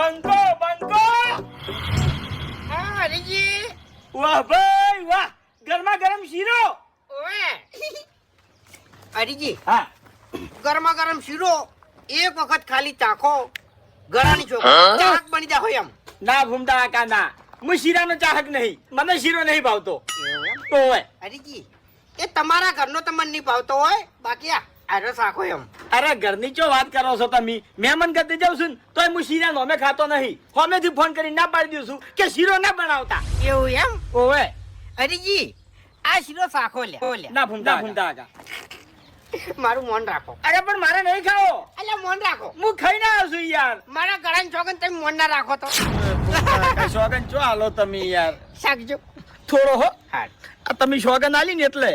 બંકો બંકો હા હરીજી વાહ ભાઈ વાહ ગરમા ગરમ શીરો ઓએ હરીજી હા ગરમા ગરમ શીરો એક વખત ખાલી ચાખો. ગળાની ચોખા. ચાક બની જાય હોય એમ. ના ભૂમતા કાકા ના હું શીરાનો ચાહક નહીં. મને શીરો નહીં ભાવતો. ઓય હરીજી એ તમારા ઘરનો તમને નહીં ભાવતો હોય? બાકી આ આરો સાખો એમ. અરે ઘરની ચો વાત કરો છો તમે? મહેમાન ગતિ જાઉં છું ને તોય હું શીરા નોમે ખાતો નહીં. હોમેથી ફોન કરી ના પાડી દઉં છું કે શીરો ના બનાવતા. એવું એમ? ઓવે. હરીજી આ શીરો સાખો લે. ના ભૂમતા ભૂમતા આગા મારું મોન રાખો. અરે પણ મારે નહીં ખાવો. એટલે મોન રાખો. હું ખાઈને ના છું યાર. મારા ગળાની ચોકન તમે મોન ના રાખો તો. શોગન ચો હાલો તમે યાર? શાકજો. થોડો હો. હા. તમે શોગન આલી ને એટલે.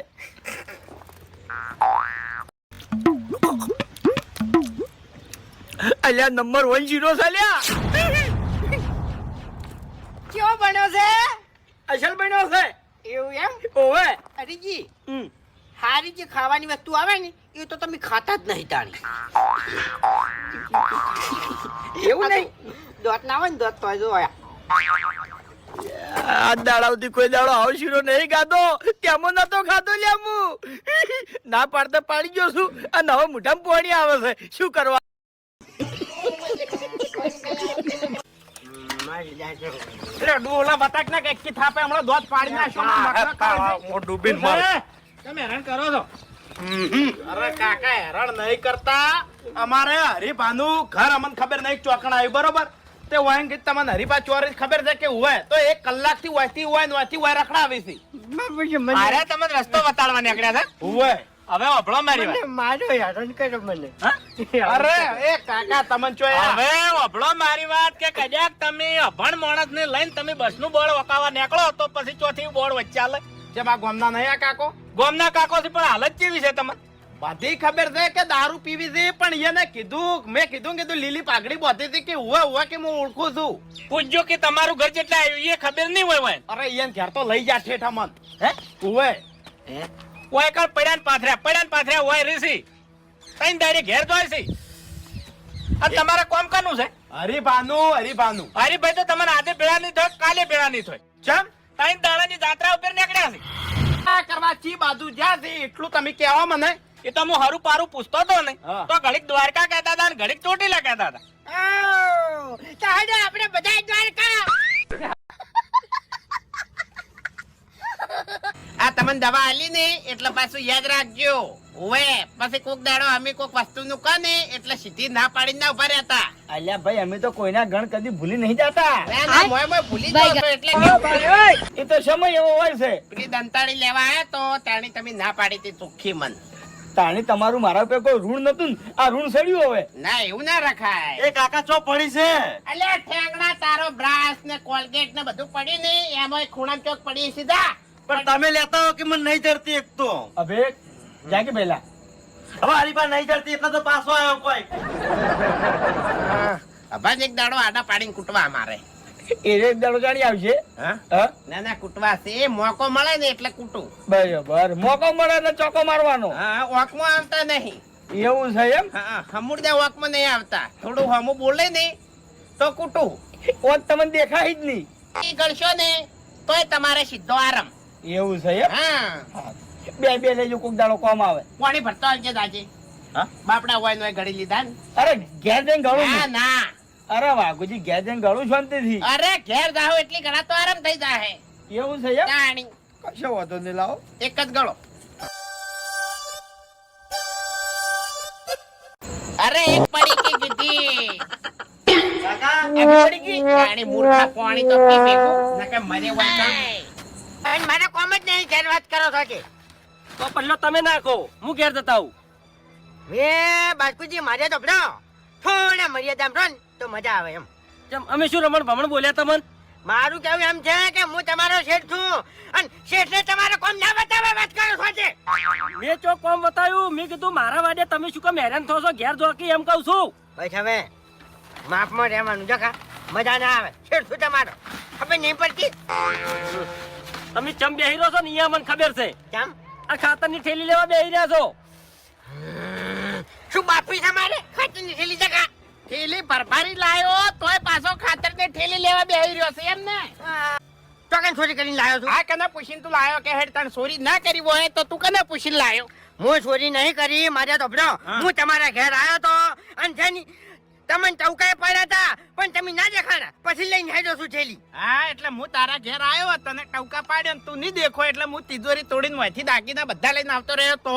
અલ્યા નંબર વન જીરો અલ્યા. કયો બન્યો છે? અસલ બન્યો છે. એવું એમ? ઓવે. હરીજી હમ. હારી જે ખાવાની વસ્તુ આવે ને એ તો તમે ખાતા જ નહીં તાણી. એવું નહીં? દોત ના હોય ને દોત તો જો આ દાડાવથી કોઈ દાડો આવો શીરો નહીં ખાતો તેમાં નતો ખાતો લ્યા હું. ના પાડતા પાડી ગયો છું. અને હવે મોઢામાં પોણી આવે છે. શું કરવા? એટલે ડોલા બતાક ના કે થાપે હમણાં દોત પાડી નાખશો ને મતલબ કરે તમે હેરાન કરો છો? અરે કાકા હેરાન નહીં કરતા. અમારે હરીભાનું ઘર અમને ખબર નહીં ચોકણ આવ્યું બરોબર? તે વાંગ કે તમને હરીભા ચોરી ખબર છે કે હોય તો એક કલાકથી વાંચતી હોય ને વાયથી હોય રખડાવી છે. અરે તમે રસ્તો બતાડવા નીકળ્યા હોય હવે અભળો મારી વાત. મારો હેરાન કર્યો મને. અરે એ કાકા તમને ચોયા હવે અભળો મારી વાત કે કદાચ તમે અભણ માણસ ને લઈને તમે બસનું બોર્ડ વકાવા નીકળો તો પછી ચોથી બોર્ડ વચ્ચે આલે જેમ આ ગોમના નહીં આ કાકો? ગોમના કાકો થી પણ હાલત કેવી છે તમને બધી ખબર છે કે દારૂ પીવી છે પણ એને કીધું મેં કીધું કીધું લીલી પાઘડી બોધી હતી કે હુવા હુવા કે હું ઓળખું છું. પૂછજો કે તમારું ઘર જેટલા આવ્યું એ ખબર નહીં હોય અરે એને ઘેર તો લઈ જા છે અમન હે? હુવે હોય કર પડ્યા ને પાથર્યા પડ્યા ને પાથર્યા ઓય રીસી તઈ દાડી ઘેર જોય છે આ તમારે કોમ કનું છે? હરીભાનું હરીભાનું. હરીભાઈ તો તમારે આજે ભેળા નહીં થાય કાલે ભેળા નહીં થાય ચમ? તઈ દાડાની જાત્રા ઉપર નીકળ્યા છે. આ કરવા ચી બાજુ જ્યાં છે એટલું તમે કહેવા મને. એ તો હું હરું પારું પૂછતો હતો ને તો ઘડીક દ્વારકા કહેતા હતા ને ઘડીક ચોટીલા કહેતા હતા ચાલો આપણે બધા દ્વારકા આ તમને દવા આલી ને એટલે પાછું યાદ રાખજો. ઓવે પછી કોક દાડો અમે કોક વસ્તુ નું કહે ને એટલે સીધી ના પાડી ના ઊભા રહેતા. અલ્યા ભાઈ અમે તો કોઈના ગણ કદી ભૂલી નહીં જતા. ના, ના, મોય મોય ભૂલી જાઓ એટલે એ તો સમય એવો હોય છે. પેલી દંતાળી લેવા આયા તો તાણી તમે ના પાડી હતી ચોખ્ખી મન. તાણી તમારું મારા ઉપર કોઈ ઋણ નતું આ ઋણ સડ્યું હવે. ના એવું ના રખાય. એ કાકા ચો પડી છે. અલ્યા ઠેંગણા તારો બ્રાશ ને કોલગેટ ને બધું પડ્યું ને એમાં ખૂણા ચોક પડી સીધા. પણ તમે લેતા હો કે મને નહીં જડતી એક તો? અબે કે પહેલા હવે હરીભા નહીં જડતી એટલે તો પાછો આવ્યો કોઈ અભાજ એક દાડો આડા પાડીને કૂટવા મારે. એ એક દાડો જાણી આવશે હા? હા? ના ના કૂટવા છે. મોકો મળે ને એટલે કૂટું. બરાબર. મોકો મળે એટલે ચોકો મારવાનો. હા ઓકમાં આવતા નહીં. એવું છે એમ? હા હમુરદા ઓકમાં નહીં આવતા. થોડું હમું બોલે ને તો કૂટું. ઓજ તમને દેખાય જ નહીં. એ ગળશો ને તોય તમારે સીધો આરામ. એવું છે હા. બે બે લેજો કોક દાડો કોમ આવે. પાણી ભરતો આવજે દાજે. હા? બાપડા હોય નો ઘડી લીધા ને. અરે ઘેર જઈને ગળું ના ના. અરે વાઘુજી ઘેર જઈને ગળું શાંતિથી અરે ઘેર જાઓ એટલી ઘણા તો આરામ થઈ જાય એવું છે એમ? કશો વાંધો નહીં લાવો. એક જ ગળો. અરે એક પડી કે કીધી એક પડી કે પાણી મૂર્ખા પાણી તો પી ભેગું નકે મને વાંચા મારે કોમ જ નહીં ઘેર વાત કરો છો કે. તો પહેલો તમે નાખો હું ઘેર જતા આવું. વે બાસ્કુજી મારે તો ભણો. થોડા મર્યાદા રહો તો મજા આવે એમ. જેમ અમે શું રમણ ભમણ બોલ્યા તમને? મારું કેવું એમ છે કે હું તમારો શેઠ છું અને શેઠને તમારો કોમ ના બતાવે વાત કરો છો છે મેં ચો કોમ બતાવ્યું મેં કીધું મારા વાડે તમે શું કેમ હેરાન થો છો ઘેર જોકી એમ કહું છું. બસ હવે માફમાં રહેવાનું જખા મજા ના આવે. શેઠ છું તમારો. ખબર નહીં પડતી? તમે ચમ બેહી રહ્યો છો ને અહીંયા મને ખબર છે. કેમ આ ખાતરની થેલી લેવા બેહી રહ્યા છો. શું બાપી છે મારે? ખાતરની થેલી જગા થેલી ભરભારી લાયો તોય પાછો લેવા બેહી રહ્યો છે એમ ને. તો કઈ ચોરી કરીને લાવ્યો છું? આ કને પૂછીને તું લાયો કે હેડ તને ચોરી ના કરી હોય તો તું કને પૂછીને લાયો? હું ચોરી નહીં કરી મારે તો હું તમારા ઘેર આવ્યો તો અને જેની તમને ચૌકાએ પડ્યા હતા પણ તમે ના દેખાડા પછી લઈને હેડો છું થેલી હા, એટલે હું તારા ઘેર આવ્યો, તને ટવકા પાડ્યો તું નહીં દેખો, એટલે હું તિજોરી તોડીને વહીથી દાગીના બધા લઈને આવતો રહ્યો તો.